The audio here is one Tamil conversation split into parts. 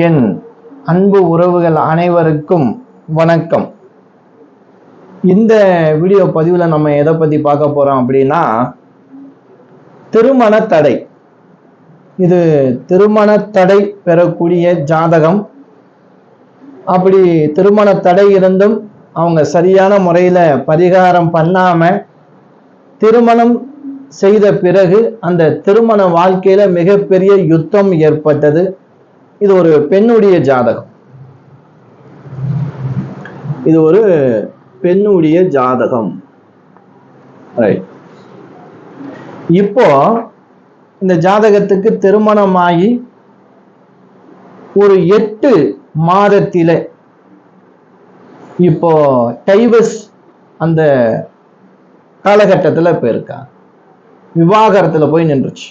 என் அன்பு உறவுகள் அனைவருக்கும் வணக்கம். இந்த வீடியோ பதிவில் நம்ம எதை பற்றி பார்க்க போகிறோம் அப்படின்னா திருமண தடை. இது திருமண தடை பெறக்கூடிய ஜாதகம். அப்படி திருமண தடை இருந்தும் அவங்க சரியான முறையில் பரிகாரம் பண்ணாம திருமணம் செய்த பிறகு அந்த திருமண வாழ்க்கையில மிகப்பெரிய யுத்தம் ஏற்பட்டது. இது ஒரு பெண்ணுடைய ஜாதகம். இது ஒரு பெண்ணுடைய ஜாதகம். ரைட் இப்போ இந்த ஜாதகத்துக்கு திருமணமாகி ஒரு எட்டு மாதத்தில இப்போ டைவஸ் அந்த காலகட்டத்தில் போயிருக்காங்க. விவாகரத்துல போய் நின்றுச்சு.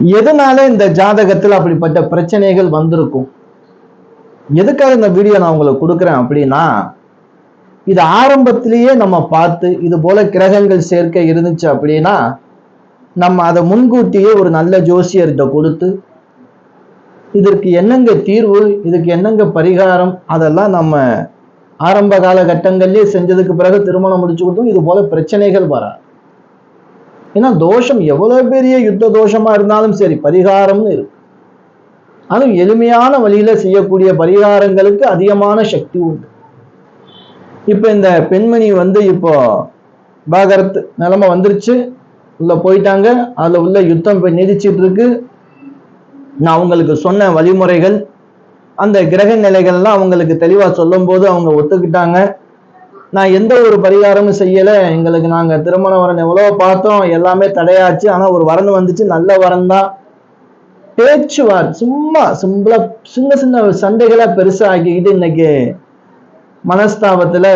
எதனால இந்த ஜாதகத்தில் அப்படிப்பட்ட பிரச்சனைகள் வந்திருக்கும்? எதுக்காக இந்த வீடியோ நான் உங்களுக்கு கொடுக்குறேன் அப்படின்னா இது ஆரம்பத்திலேயே நம்ம பார்த்து இது போல கிரகங்கள் சேர்க்கை இருந்துச்சு அப்படின்னா நம்ம அதை முன்கூட்டியே ஒரு நல்ல ஜோசியர்கிட்ட கொடுத்து இதற்கு என்னங்க தீர்வு இதுக்கு என்னங்க பரிகாரம் அதெல்லாம் நம்ம ஆரம்ப காலகட்டங்கள்லேயே செஞ்சதுக்கு பிறகு திருமணம் முடிச்சு கொடுத்தோம் இது போல பிரச்சனைகள் வராது. ஏன்னா தோஷம் எவ்வளவு பெரிய யுத்த தோஷமா இருந்தாலும் சரி பரிகாரம்னு இருக்கு ஆனால் எளிமையான வழியில செய்யக்கூடிய பரிகாரங்களுக்கு அதிகமான சக்தி உண்டு இப்ப இந்த பெண்மணி வந்து இப்போ பாகரத் நிலைமை வந்துருச்சு உள்ள போயிட்டாங்க அதுல உள்ள யுத்தம் இப்ப நீடிச்சிட்டு இருக்கு நான் அவங்களுக்கு சொன்ன வழிமுறைகள் அந்த கிரக நிலைகள்லாம் அவங்களுக்கு தெளிவா சொல்லும் போது அவங்க ஒத்துக்கிட்டாங்க நான் எந்த ஒரு பரிகாரமும் செய்யலை. எங்களுக்கு நாங்கள் திருமண வரன் எவ்வளோ பார்த்தோம். எல்லாமே தடையாச்சு. ஆனால் ஒரு வரன் வந்துச்சு. நல்ல வரன் தான். பேச்சுவார் சும்மா சிம்பிளா சின்ன சின்ன சண்டைகளாக பெருசாக்கிக்கிட்டு இன்னைக்கு மனஸ்தாபத்தில்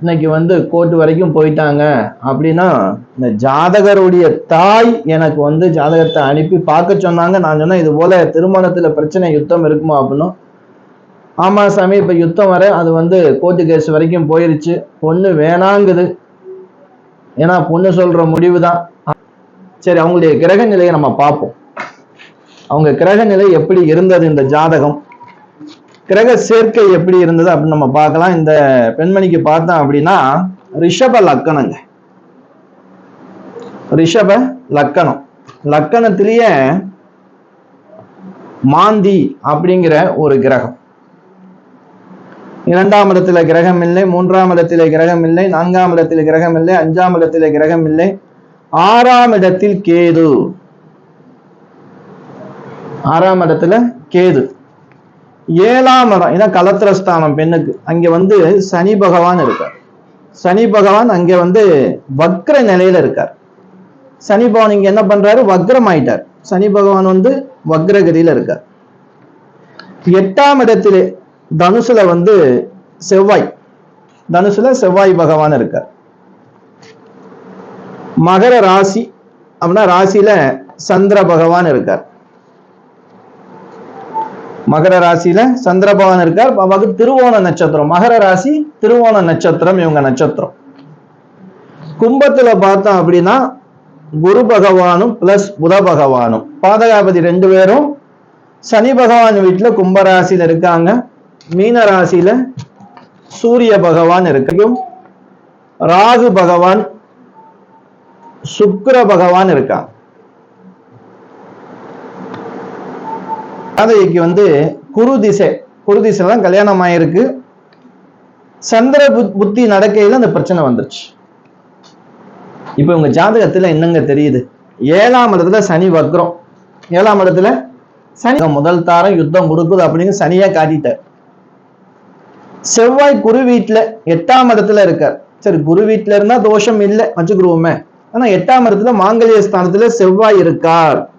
இன்னைக்கு வந்து கோர்ட் வரைக்கும் போயிட்டாங்க. அப்படின்னா இந்த ஜாதகருடைய தாய் எனக்கு வந்து ஜாதகத்தை அனுப்பி பார்க்க சொன்னாங்க. நான் சொன்னேன் இது போல திருமணத்தில் பிரச்சனை யுத்தம் இருக்குமா? அப்படின்னும் ஆமா சாமி இப்ப யுத்தம் வர அது வந்து கோர்ட்டு கேஸ் வரைக்கும் போயிருச்சு. பொண்ணு வேணாங்குது. ஏன்னா பொண்ணு சொல்ற முடிவு தான் சரி அவங்களுடைய கிரக நிலையை நம்ம பார்ப்போம். அவங்க கிரக நிலை எப்படி இருந்தது இந்த ஜாதகம்? கிரக சேர்க்கை எப்படி இருந்தது அப்படின்னு நம்ம பார்க்கலாம். இந்த பெண்மணிக்கு பார்த்தோம் அப்படின்னா ரிஷப லக்கணங்க. ரிஷப லக்கணம். லக்கணத்திலேயே மாந்தி அப்படிங்கிற ஒரு கிரகம். இரண்டாம் இடத்துல கிரகம் இல்லை மூன்றாம் இடத்திலே கிரகம் இல்லை நான்காம் இடத்திலே கிரகம் இல்லை அஞ்சாம் இடத்திலே கிரகம் இல்லை. ஆறாம் இடத்தில் கேது. ஆறாம் இடத்துல கேது. ஏழாம் இடம் ஏன்னா கலத்திரஸ்தானம் பெண்ணுக்கு. அங்க வந்து சனி பகவான் இருக்கார். சனி பகவான் அங்க வந்து வக்ர நிலையில இருக்கார். சனி பகவான் இங்க என்ன பண்றாரு? வக்ரம் ஆயிட்டார். சனி பகவான் வந்து வக்ரகதியில இருக்கார். எட்டாம் இடத்திலே தனுசுல வந்து செவ்வாய். தனுசுல செவ்வாய் பகவான் இருக்கார். மகர ராசி அப்படின்னா ராசியில சந்திர பகவான் இருக்கார். மகர ராசியில சந்திர பகவான் இருக்கார். நமக்கு திருவோண நட்சத்திரம். மகர ராசி திருவோண நட்சத்திரம் இவங்க நட்சத்திரம். கும்பத்துல பார்த்தோம் அப்படின்னா குரு பகவானும் பிளஸ் புத பகவானும். பாதகாபதி ரெண்டு பேரும் சனி பகவான் வீட்டுல கும்பராசியில இருக்காங்க. மீன ராசியில சூரிய பகவான் இருக்கும் ராகு பகவான் சுக்கர பகவான் இருக்கான் ராதைக்கு வந்து குரு திசை குரு திசைல தான் கல்யாணம் ஆயிருக்கு. சந்திர புத்- புத்தி நடக்கையில அந்த பிரச்சனை வந்துருச்சு. இப்ப உங்க ஜாதகத்துல என்னங்க தெரியுது? ஏழாம் இடத்துல சனி வக்ரம். ஏழாம் இடத்துல சனி முதல் தாரம் யுத்தம் கொடுக்குது அப்படின்னு சனியா காட்டிட்டார். செவ்வாய் குரு வீட்டுல எட்டாம் இடத்துல இருக்கார். சரி குரு வீட்டுல இருந்தா தோஷம் இல்லை வச்சுக்கிடுவோமே ஆனா எட்டாம் இடத்துல மாங்கல்ய ஸ்தானத்துல செவ்வாய் இருக்கார்.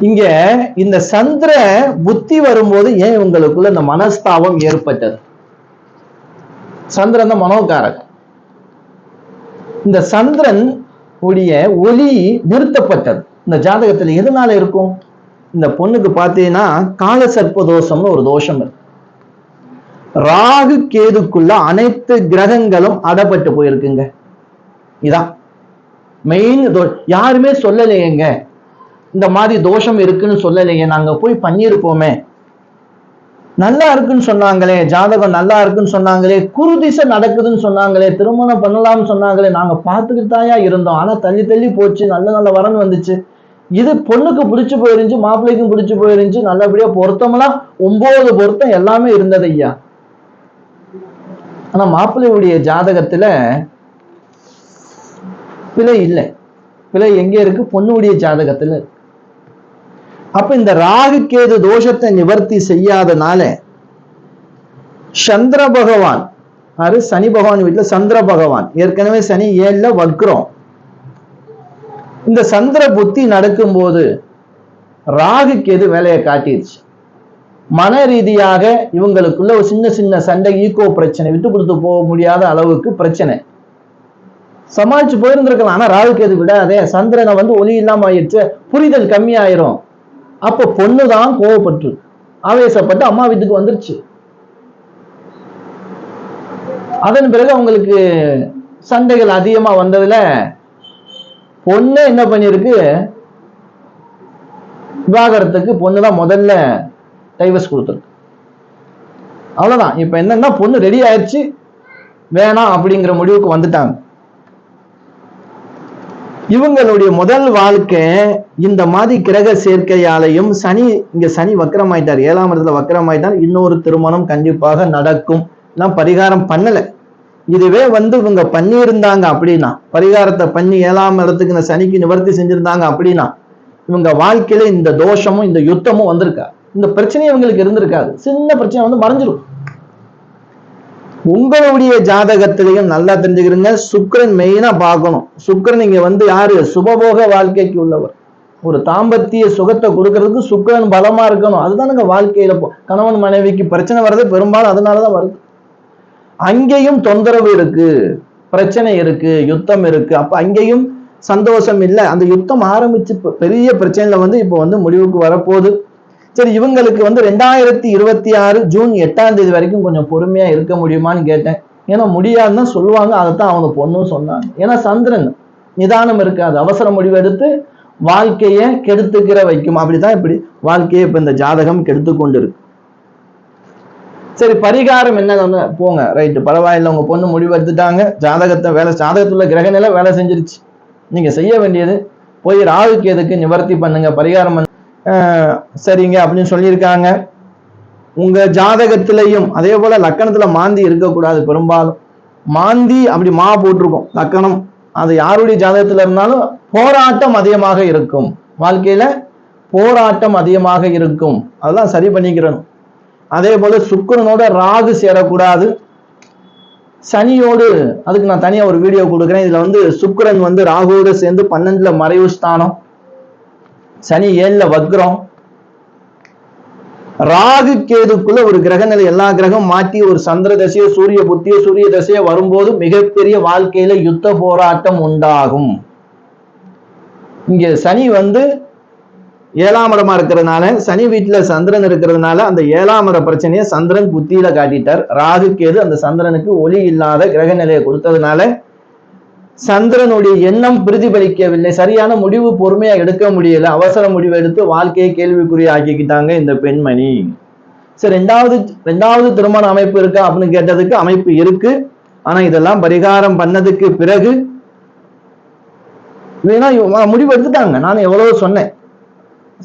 இங்க இந்த சந்திர புத்தி வரும்போது ஏன் உங்களுக்குள்ள இந்த மனஸ்தாபம் ஏற்பட்டது? சந்திரன் தான் மனோகாரகன். இந்த சந்திரன் உடைய ஒளி நிறுத்தப்பட்டது. இந்த ஜாதகத்துல எதனால இருக்கும்? இந்த பொண்ணுக்கு பார்த்தீங்கன்னா கால சர்ப்ப தோஷம்னு ஒரு தோஷம் இருக்கு. ராகு கேதுக்குள்ள அனைத்து கிரகங்களும் அடப்பட்டு போயிருக்குங்க. இதான். மெயின் யாருமே சொல்லலையேங்க. இந்த மாதிரி தோஷம் இருக்குன்னு சொல்லலையே. நாங்க போய் பண்ணியிருப்போமே. நல்லா இருக்குன்னு சொன்னாங்களே ஜாதகம் நல்லா இருக்குன்னு சொன்னாங்களே குருதிசை நடக்குதுன்னு சொன்னாங்களே திருமணம் பண்ணலாம்னு சொன்னாங்களே நாங்க பார்த்துக்கிட்டாயா இருந்தோம். ஆனா தள்ளி தள்ளி போச்சு. நல்ல நல்ல வரன் வந்துச்சு. இது பொண்ணுக்கு பிடிச்சு போயிருந்துச்சு மாப்பிள்ளைக்கும் பிடிச்சு போயிருந்துச்சு நல்லபடியா பொருத்தமெல்லாம் ஒன்பது பொருத்தம் எல்லாமே இருந்தது ஐயா. ஆனா மாப்பிள்ளையுடைய ஜாதகத்துல பிழை இல்லை. பிழை எங்க இருக்கு? பொண்ணுடைய ஜாதகத்துல அப்ப இந்த ராகு கேது தோஷத்தை நிவர்த்தி செய்யாதனால சந்திர பகவான் அது சனி பகவான் வீட்டுல சந்திர பகவான். ஏற்கனவே சனி ஏழுல வக்ரம். இந்த சந்திர புத்தி நடக்கும்போது ராகு கேது வேலையை காட்டிடுச்சு மன ரீதியாக இவங்களுக்குள்ள ஒரு சின்ன சின்ன சண்டை ஈகோ பிரச்சனை விட்டு கொடுத்து போக முடியாத அளவுக்கு பிரச்சனை. சமாளிச்சு போயிருந்திருக்கலாம். ஆனா ராகு கேது விடாதே. சந்திரனை வந்து ஒளி இல்லாம ஆயிடுச்சு. புரிதல் கம்மியாயிரும். அப்ப பொண்ணுதான் கோவப்பட்டு ஆவேசப்பட்டு அம்மா வீட்டுக்கு வந்துருச்சு. அதன் பிறகு அவங்களுக்கு சண்டைகள் அதிகமா வந்ததுல பொண்ணு என்ன பண்ணிருக்கு விவாகரத்துக்கு பொண்ணு தான் முதல்ல டைவர்ஸ் கொடுத்துருக்கு. அவ்வளவுதான். இப்ப என்னன்னா பொண்ணு ரெடி ஆயிடுச்சு வேணாம் அப்படிங்கிற முடிவுக்கு வந்துட்டாங்க. இவங்களுடைய முதல் வாழ்க்கை இந்த மாதிரி கிரக சேர்க்கையாலையும் சனி இங்க சனி வக்கரமாயிட்டார். ஏழாம் இடத்துல வக்கரமாயிட்டார். இன்னொரு திருமணம் கண்டிப்பாக நடக்கும். எல்லாம் பரிகாரம் பண்ணலை. இதுவே வந்து இவங்க பண்ணியிருந்தாங்க அப்படின்னா பரிகாரத்தை பண்ணி ஏழாம் இடத்துக்கு இந்த சனிக்கு நிவர்த்தி செஞ்சிருந்தாங்க அப்படின்னா இவங்க வாழ்க்கையில இந்த தோஷமும் இந்த யுத்தமும் வந்திருக்கா இந்த பிரச்சனை இவங்களுக்கு இருந்திருக்காது. சின்ன பிரச்சனை வந்து மறைஞ்சிரும். உங்களுடைய ஜாதகத்திலையும் நல்லா தெரிஞ்சுக்கிறீங்க. சுக்கரன் மெயினா பார்க்கணும். சுக்கரன் இங்க வந்து யாரு? சுபபோக வாழ்க்கைக்கு உள்ளவர். ஒரு தாம்பத்திய சுகத்தை கொடுக்கறதுக்கு சுக்கரன் பலமா இருக்கணும். அதுதானுங்க வாழ்க்கையில போ- கணவன் மனைவிக்கு பிரச்சனை வர்றது பெரும்பாலும் அதனாலதான் வருது. அங்கேயும் தொந்தரவு இருக்கு பிரச்சனை இருக்கு யுத்தம் இருக்கு. அப்ப அங்கேயும் சந்தோஷம் இல்லை. அந்த யுத்தம் ஆரம்பிச்சு பெரிய பிரச்சனையில வந்து இப்போ வந்து முடிவுக்கு வரப்போகுது. சரி இவங்களுக்கு வந்து ரெண்டாயிரத்தி இருபத்தி ஆறு ஜூன் எட்டாம் தேதி வரைக்கும் கொஞ்சம் பொறுமையா இருக்க முடியுமான்னு கேட்டேன். ஏன்னா முடியாதுன்னு தான் சொல்லுவாங்க. அதைத்தான் அவங்க பொண்ணும் சொன்னாங்க. ஏன்னா சந்திரன் நிதானம் இருக்காது. அவசர முடிவு எடுத்து வாழ்க்கையை கெடுத்துக்கிற வைக்கும். அப்படிதான் இப்படி வாழ்க்கையை இப்ப இந்த ஜாதகம் கெடுத்து கொண்டு இருக்கு சரி பரிகாரம் என்ன போங்க. ரைட்டு பரவாயில்ல உங்கள் பொண்ணு முடிவு எடுத்துட்டாங்க ஜாதகத்தை வேலை ஜாதகத்துள்ள கிரக நிலை வேலை செஞ்சிருச்சு. நீங்கள் செய்ய வேண்டியது. போய் ராகுக்கு எதுக்கு நிவர்த்தி பண்ணுங்க பரிகாரம் பண்ண. சரிங்க அப்படின்னு சொல்லியிருக்காங்க. உங்கள் ஜாதகத்திலையும் அதே போல் லக்கணத்தில் மாந்தி இருக்கக்கூடாது பெரும்பாலும். மாந்தி அப்படி மா போட்டிருக்கும் லக்கணம். அது யாருடைய ஜாதகத்தில் இருந்தாலும் போராட்டம் அதிகமாக இருக்கும். வாழ்க்கையில் போராட்டம் அதிகமாக இருக்கும். அதெல்லாம் சரி பண்ணிக்கிறணும். அதே போல சுக்கரனோட ராகு சேரக்கூடாது. சனியோடு அதுக்கு நான் தனியா ஒரு வீடியோ கொடுக்குறேன். இதுல வந்து சுக்கரன் வந்து ராகுவோடு சேர்ந்து பன்னெண்டுல மறைவு ஸ்தானம். சனி ஏழுல வக்ரம். ராகு கேதுக்குள்ள ஒரு கிரகநிலை எல்லா கிரகம் மாற்றி ஒரு சந்திர தசையோ சூரிய புத்தியோ சூரிய தசையோ வரும்போது மிகப்பெரிய வாழ்க்கையில யுத்த போராட்டம் உண்டாகும். இங்க சனி வந்து ஏழாம் இடமா இருக்கிறதுனால சனி வீட்டில் சந்திரன் இருக்கிறதுனால அந்த ஏழாம் இட பிரச்சனையை சந்திரன் புத்தியில காட்டிட்டார். ராகு கேது அந்த சந்திரனுக்கு ஒளி இல்லாத கிரக நிலையை கொடுத்ததுனால சந்திரனுடைய எண்ணம் பிரதிபலிக்கவில்லை. சரியான முடிவு பொறுமையா எடுக்க முடியல. அவசர முடிவு எடுத்து வாழ்க்கையை கேள்விக்குறி ஆக்கிக்கிட்டாங்க இந்த பெண்மணி. சரி ரெண்டாவது ரெண்டாவது திருமண அமைப்பு இருக்கா அப்படின்னு கேட்டதுக்கு அமைப்பு இருக்கு. ஆனா இதெல்லாம் பரிகாரம் பண்ணதுக்கு பிறகு வேணா முடிவு எடுத்துட்டாங்க. நான் எவ்வளவு சொன்னேன்.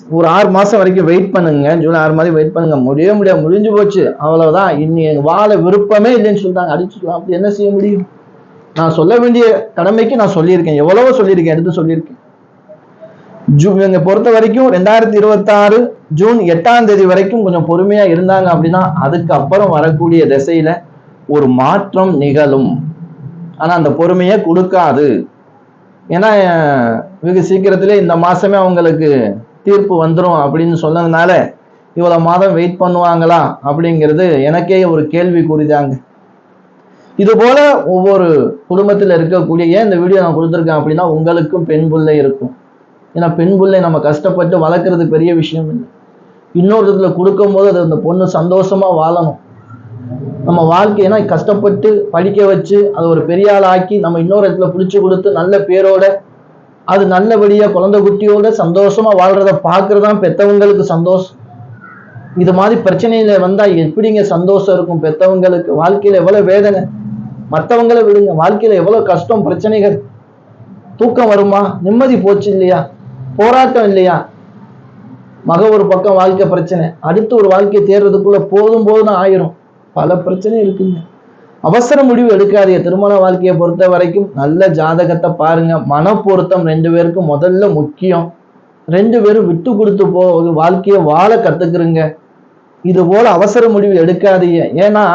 ஒரு ஆறு மாதம் வரைக்கும் வெயிட் பண்ணுங்க. ஜூலை ஆறு மாதம் வெயிட் பண்ணுங்க. முடியவே முடியாது. முடிஞ்சு போச்சு. அவ்வளவுதான். இனி எனக்கு வாழ விருப்பமே இல்லைன்னு சொல்லிட்டாங்க. அடிச்சுக்கலாம். அப்படி என்ன செய்ய முடியும்? நான் சொல்ல வேண்டிய கடமைக்கு நான் சொல்லியிருக்கேன். எவ்வளவோ சொல்லியிருக்கேன். எடுத்து சொல்லியிருக்கேன். ஜூ இவங்க பொறுத்த வரைக்கும் ரெண்டாயிரத்தி இருபத்தாறு ஜூன் எட்டாம் தேதி வரைக்கும் கொஞ்சம் பொறுமையா இருந்தாங்க அப்படின்னா அதுக்கப்புறம் வரக்கூடிய திசையில ஒரு மாற்றம் நிகழும். ஆனா அந்த பொறுமையை கொடுக்காது. ஏன்னா வெகு சீக்கிரத்திலே இந்த மாசமே அவங்களுக்கு தீர்ப்பு வந்துடும் அப்படின்னு சொன்னதுனால இவ்வளவு மாதம் வெயிட் பண்ணுவாங்களா அப்படிங்கிறது எனக்கே ஒரு கேள்வி கூறிதாங்க. இது போல ஒவ்வொரு குடும்பத்தில் இருக்கக்கூடிய ஏன் இந்த வீடியோ நான் கொடுத்துருக்கேன் அப்படின்னா உங்களுக்கும் பெண் பிள்ளை இருக்கும். ஏன்னா பெண் பிள்ளை நம்ம கஷ்டப்பட்டு வளர்க்குறது பெரிய விஷயம் இல்லை. இன்னொரு இடத்துல கொடுக்கும்போது அது அந்த பொண்ணு சந்தோஷமா வாழணும். நம்ம வாழ்க்கையினா கஷ்டப்பட்டு படிக்க வச்சு அதை ஒரு பெரிய ஆள் ஆக்கி நம்ம இன்னொரு இடத்துல பிடிச்சி கொடுத்து நல்ல பேரோட அது நல்லபடியா குழந்தை குட்டியோட சந்தோஷமா வாழ்றத பாக்குறதுதான் பெத்தவங்களுக்கு சந்தோஷம். இது மாதிரி பிரச்சனையில வந்தா எப்படிங்க சந்தோஷம் இருக்கும் பெத்தவங்களுக்கு? வாழ்க்கையில எவ்வளவு வேதனை? மத்தவங்களை விடுங்க. வாழ்க்கையில எவ்வளவு கஷ்டம் பிரச்சனைகள்? தூக்கம் வருமா? நிம்மதி போச்சு இல்லையா? போராட்டம் இல்லையா? மக ஒரு பக்கம் வாழ்க்கை பிரச்சனை. அடுத்து ஒரு வாழ்க்கையை தேர்றதுக்குள்ள போதும் போதும் ஆயிரும். பல பிரச்சனை இருக்குங்க. அவசர முடிவு எடுக்காதீங்க. திருமண வாழ்க்கையை பொறுத்த வரைக்கும் நல்ல ஜாதகத்தை பாருங்க. மன பொருத்தம் ரெண்டு பேருக்கும் முதல்ல முக்கியம். ரெண்டு பேரும் விட்டு கொடுத்து போ வாழ்க்கையை வாழ கத்துக்கிறீங்க. இது போல அவசர முடிவு எடுக்காதீங்க. ஏன்னா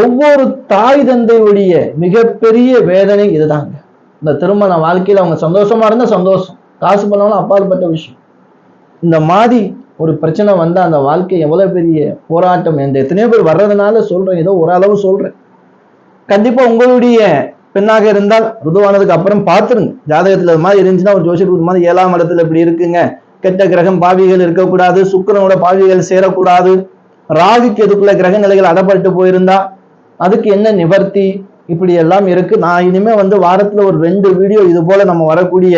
ஒவ்வொரு தாய் தந்தையுடைய மிகப்பெரிய வேதனை இதுதாங்க. இந்த திருமண வாழ்க்கையில அவங்க சந்தோஷமா இருந்தா சந்தோஷம். காசு பண்ணாலும் அப்பாற்பட்ட விஷயம். இந்த மாதிரி ஒரு பிரச்சனை வந்தால் அந்த வாழ்க்கை எவ்வளோ பெரிய போராட்டம் இந்த எத்தனையோ பேர் வர்றதுனால சொல்கிறேன் ஏதோ ஓரளவு சொல்கிறேன் கண்டிப்பாக உங்களுடைய பெண்ணாக இருந்தால் ருதுவானதுக்கு அப்புறம் பார்த்துருங்க. ஜாதகத்தில் அது மாதிரி இருந்துச்சுன்னா ஒரு ஜோசியர் இது மாதிரி ஏழாம் இடத்துல இப்படி இருக்குங்க. கெட்ட கிரகம் பாவிகள் இருக்கக்கூடாது சுக்கிரனோட பாவிகள் சேரக்கூடாது. ராகுக்கு எதுக்குள்ள கிரக நிலைகள் அடப்பட்டு போயிருந்தா அதுக்கு என்ன நிவர்த்தி? இப்படி எல்லாம் இருக்கு. நான் இனிமே வந்து வாரத்துல ஒரு ரெண்டு வீடியோ இது போல நம்ம வரக்கூடிய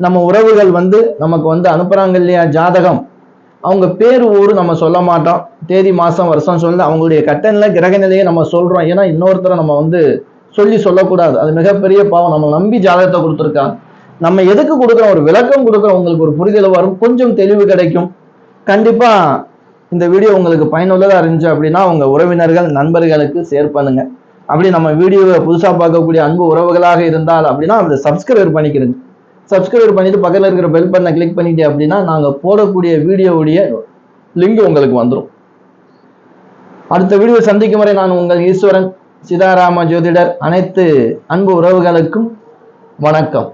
நம்ம உறவுகள் வந்து நமக்கு வந்து அனுப்புறாங்க இல்லையா ஜாதகம்? அவங்க பேர் ஊர் நம்ம சொல்ல மாட்டோம். தேதி மாதம் வருஷம் சொல்ல அவங்களுடைய கட்டநிலை கிரக நிலையை நம்ம சொல்கிறோம் ஏன்னா இன்னொருத்தரை நம்ம வந்து சொல்லி சொல்லக்கூடாது. அது மிகப்பெரிய பாவம். நம்ம நம்பி ஜாதகத்தை கொடுத்துருக்காங்க. நம்ம எதுக்கு கொடுக்குறோம்? ஒரு விளக்கம் கொடுக்குறோம். உங்களுக்கு ஒரு புரிதல் வரும். கொஞ்சம் தெளிவு கிடைக்கும். கண்டிப்பாக இந்த வீடியோ உங்களுக்கு பயனுள்ளதாக இருந்துச்சு அப்படின்னா உங்கள் உறவினர்கள் நண்பர்களுக்கு ஷேர் பண்ணுங்க. அப்படி நம்ம வீடியோவை புதுசாக பார்க்கக்கூடிய அன்பு உறவுகளாக இருந்தால் அப்படின்னா அதை சப்ஸ்கிரைப் பண்ணிக்கிறேன் சப்ஸ்கிரைப் பண்ணிட்டு பக்கத்தில் இருக்கிற பெல் பட்டனை கிளிக் பண்ணிட்டு அப்படின்னா நாங்க போடக்கூடிய வீடியோவுடைய லிங்க் உங்களுக்கு வந்துடும் அடுத்த வீடியோ சந்திக்கும் வரை நான் உங்கள் ஈஸ்வரன் சிதாராம ஜோதிடர் அனைத்து அன்பு உறவுகளுக்கும் வணக்கம்.